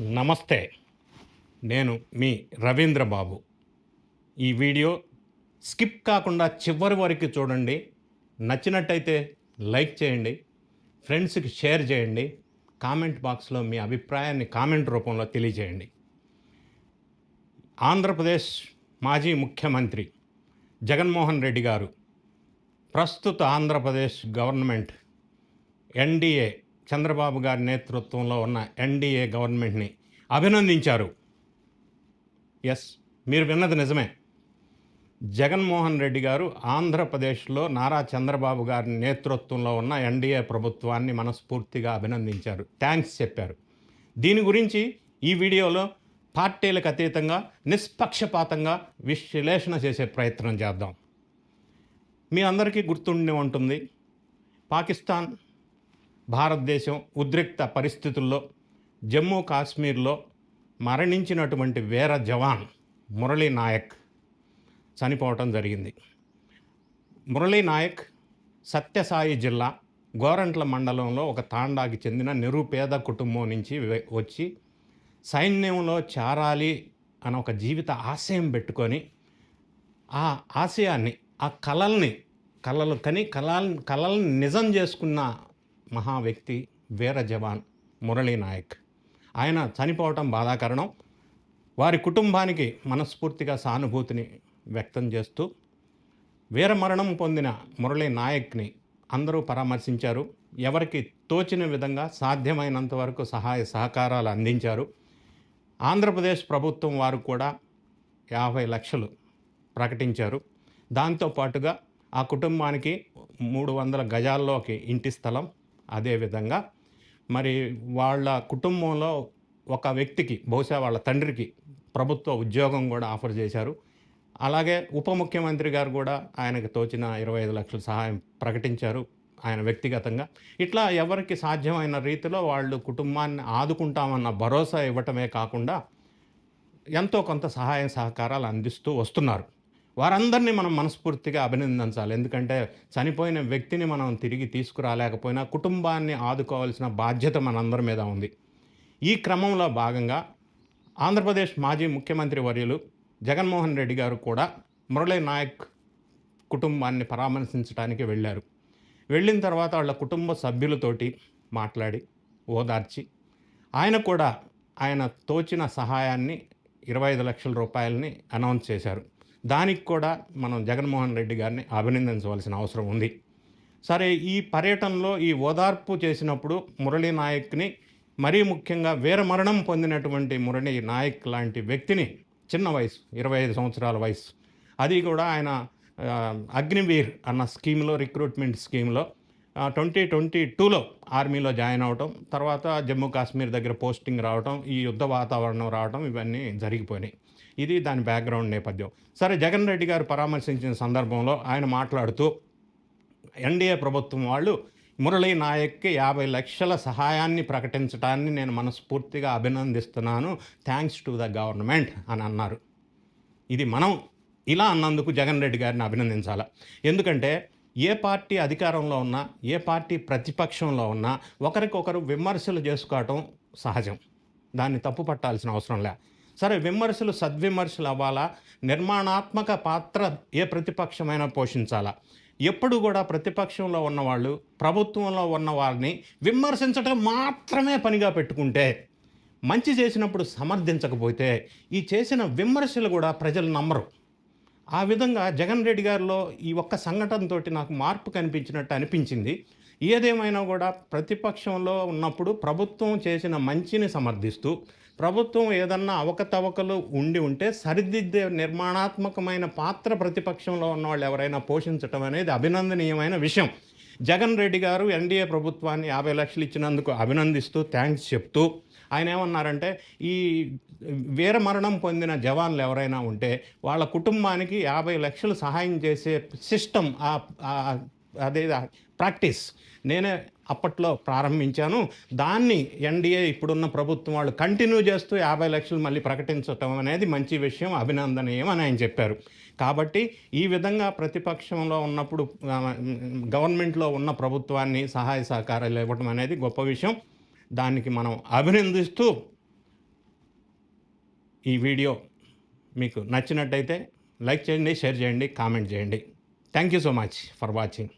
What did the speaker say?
నమస్తే నేను మీ రవీంద్ర బాబు ఈ వీడియో స్కిప్ కాకుండా చివరి వరకు చూడండి. నచ్చినట్టయితే లైక్ చేయండి ఫ్రెండ్స్కి షేర్ చేయండి కామెంట్ బాక్స్లో మీ అభిప్రాయాన్ని కామెంట్ రూపంలో తెలియజేయండి. ఆంధ్రప్రదేశ్ మాజీ ముఖ్యమంత్రి జగన్మోహన్ రెడ్డి గారు ప్రస్తుత ఆంధ్రప్రదేశ్ గవర్నమెంట్ ఎన్డీఏ చంద్రబాబు గారి నేతృత్వంలో ఉన్న ఎన్డీఏ గవర్నమెంట్ని అభినందించారు. ఎస్ మీరు విన్నది నిజమే. జగన్మోహన్ రెడ్డి గారు ఆంధ్రప్రదేశ్లో నారా చంద్రబాబు గారి నేతృత్వంలో ఉన్న ఎన్డీఏ ప్రభుత్వాన్ని మనస్ఫూర్తిగా అభినందించారు. థ్యాంక్స్ చెప్పారు. దీని గురించి ఈ వీడియోలో పార్టీలకు అతీతంగా నిష్పక్షపాతంగా విశ్లేషణ చేసే ప్రయత్నం చేద్దాం. మీ అందరికీ గుర్తుండి ఉంటుంది పాకిస్తాన్ భారతదేశం ఉద్రిక్త పరిస్థితుల్లో జమ్మూ కాశ్మీర్లో మరణించినటువంటి వీర జవాన్ మురళీ నాయక్ చనిపోవటం జరిగింది. మురళీ నాయక్ సత్యసాయి జిల్లా గోరంట్ల మండలంలో ఒక తాండాకి చెందిన నిరుపేద కుటుంబం నుంచి వచ్చి సైన్యంలో చేరాలి అని ఒక జీవిత ఆశయం పెట్టుకొని ఆ ఆశయాన్ని ఆ కళల్ని కళలు కని కళ కళల్ని నిజం చేసుకున్న మహా వ్యక్తి వీర జవాన్ మురళీ నాయక్. ఆయన చనిపోవటం బాధాకరణం. వారి కుటుంబానికి మనస్ఫూర్తిగా సానుభూతిని వ్యక్తం చేస్తూ వీరమరణం పొందిన మురళీ నాయక్ని అందరూ పరామర్శించారు. ఎవరికి తోచిన విధంగా సాధ్యమైనంత వరకు సహాయ సహకారాలు అందించారు. ఆంధ్రప్రదేశ్ ప్రభుత్వం వారు కూడా యాభై లక్షలు ప్రకటించారు. దాంతో పాటుగా ఆ కుటుంబానికి మూడు వందల గజాల్లోకి ఇంటి స్థలం అదేవిధంగా మరి వాళ్ళ కుటుంబంలో ఒక వ్యక్తికి బహుశా వాళ్ళ తండ్రికి ప్రభుత్వ ఉద్యోగం కూడా ఆఫర్ చేశారు. అలాగే ఉప ముఖ్యమంత్రి గారు కూడా ఆయనకు తోచిన ఇరవై ఐదు లక్షల సహాయం ప్రకటించారు ఆయన వ్యక్తిగతంగా. ఇట్లా ఎవరికి సాధ్యమైన రీతిలో వాళ్ళు కుటుంబాన్ని ఆదుకుంటామన్న భరోసా ఇవ్వటమే కాకుండా ఎంతో కొంత సహాయ సహకారాలు అందిస్తూ వస్తున్నారు. వారందరినీ మనం మనస్ఫూర్తిగా అభినందించాలి. ఎందుకంటే చనిపోయిన వ్యక్తిని మనం తిరిగి తీసుకురాలేకపోయినా కుటుంబాన్ని ఆదుకోవాల్సిన బాధ్యత మనందరి మీద ఉంది. ఈ క్రమంలో భాగంగా ఆంధ్రప్రదేశ్ మాజీ ముఖ్యమంత్రి వర్యులు జగన్మోహన్ రెడ్డి గారు కూడా మురళీ నాయక్ కుటుంబాన్ని పరామర్శించడానికి వెళ్ళారు. వెళ్ళిన తర్వాత వాళ్ళ కుటుంబ సభ్యులతోటి మాట్లాడి ఓదార్చి ఆయన కూడా ఆయన తోచిన సహాయాన్ని ఇరవై ఐదు లక్షల రూపాయలని అనౌన్స్ చేశారు. దానికి కూడా మనం జగన్మోహన్ రెడ్డి గారిని అభినందించవలసిన అవసరం ఉంది. సరే ఈ పర్యటనలో ఈ ఓదార్పు చేసినప్పుడు మురళీ నాయక్ని మరీ ముఖ్యంగా వీరమరణం పొందినటువంటి మురళీ నాయక్ లాంటి వ్యక్తిని చిన్న వయసు ఇరవై ఐదు సంవత్సరాల వయసు అది కూడా ఆయన అగ్నివీర్ అన్న స్కీమ్లో రిక్రూట్మెంట్ స్కీమ్లో ట్వంటీ ట్వంటీ టూలో ఆర్మీలో జాయిన్ అవటం తర్వాత జమ్మూ కాశ్మీర్ దగ్గర పోస్టింగ్ రావటం ఈ యుద్ధ వాతావరణం రావటం ఇవన్నీ జరిగిపోయినాయి. ఇది దాని బ్యాక్గ్రౌండ్ నేపథ్యం. సరే జగన్ రెడ్డి గారు పరామర్శించిన సందర్భంలో ఆయన మాట్లాడుతూ ఎన్డీఏ ప్రభుత్వం వాళ్ళు మురళీ నాయక్కి యాభై లక్షల సహాయాన్ని ప్రకటించడాన్ని నేను మనస్ఫూర్తిగా అభినందిస్తున్నాను. థ్యాంక్స్ టు ద గవర్నమెంట్ అని అన్నారు. ఇది మనం ఇలా అన్నందుకు జగన్ రెడ్డి గారిని అభినందించాలి? ఎందుకంటే ఏ పార్టీ అధికారంలో ఉన్నా ఏ పార్టీ ప్రతిపక్షంలో ఉన్నా ఒకరికొకరు విమర్శలు చేసుకోవటం సహజం. దాన్ని తప్పు పట్టాల్సిన అవసరం లే. సరే విమర్శలు సద్విమర్శలు అవ్వాలా? నిర్మాణాత్మక పాత్ర ఏ ప్రతిపక్షమైనా పోషించాలా? ఎప్పుడు కూడా ప్రతిపక్షంలో ఉన్నవాళ్ళు ప్రభుత్వంలో ఉన్న వారిని విమర్శించడం మాత్రమే పనిగా పెట్టుకుంటే మంచి చేసినప్పుడు సమర్థించకపోతే ఈ చేసిన విమర్శలు కూడా ప్రజలు నమ్మరు. ఆ విధంగా జగన్ రెడ్డి గారిలో ఈ ఒక్క సంఘటనతోటి నాకు మార్పు కనిపించినట్టు అనిపించింది. ఏదేమైనా కూడా ప్రతిపక్షంలో ఉన్నప్పుడు ప్రభుత్వం చేసిన మంచిని సమర్థిస్తూ ప్రభుత్వం ఏదన్నా అవకతవకలు ఉండి ఉంటే సరిదిద్దే నిర్మాణాత్మకమైన పాత్ర ప్రతిపక్షంలో ఉన్న వాళ్ళు ఎవరైనా పోషించటం అనేది అభినందనీయమైన విషయం. జగన్ రెడ్డి గారు ఎన్డీఏ ప్రభుత్వాన్ని యాభై లక్షలు ఇచ్చినందుకు అభినందిస్తూ థ్యాంక్స్ చెప్తూ ఆయన ఏమన్నారంటే ఈ వీరమరణం పొందిన జవాన్లు ఎవరైనా ఉంటే వాళ్ళ కుటుంబానికి యాభై లక్షలు సహాయం చేసే సిస్టమ్ అదే ప్రాక్టీస్. నేనే అప్పట్లో ప్రారంభించాను. దాన్ని ఎన్డీఏ ఇప్పుడున్న ప్రభుత్వం వాళ్ళు కంటిన్యూ చేస్తూ యాభై లక్షలు మళ్ళీ ప్రకటించటం అనేది మంచి విషయం అభినందనీయం అని ఆయన చెప్పారు. కాబట్టి ఈ విధంగా ప్రతిపక్షంలో ఉన్నప్పుడు గవర్నమెంట్లో ఉన్న ప్రభుత్వాన్ని సహాయ సహకారాలు ఇవ్వడం అనేది గొప్ప విషయం. దానికి మనం అభినందిస్తూ ఈ వీడియో మీకు నచ్చినట్టయితే లైక్ చేయండి షేర్ చేయండి కామెంట్ చేయండి. Thank you so much for watching.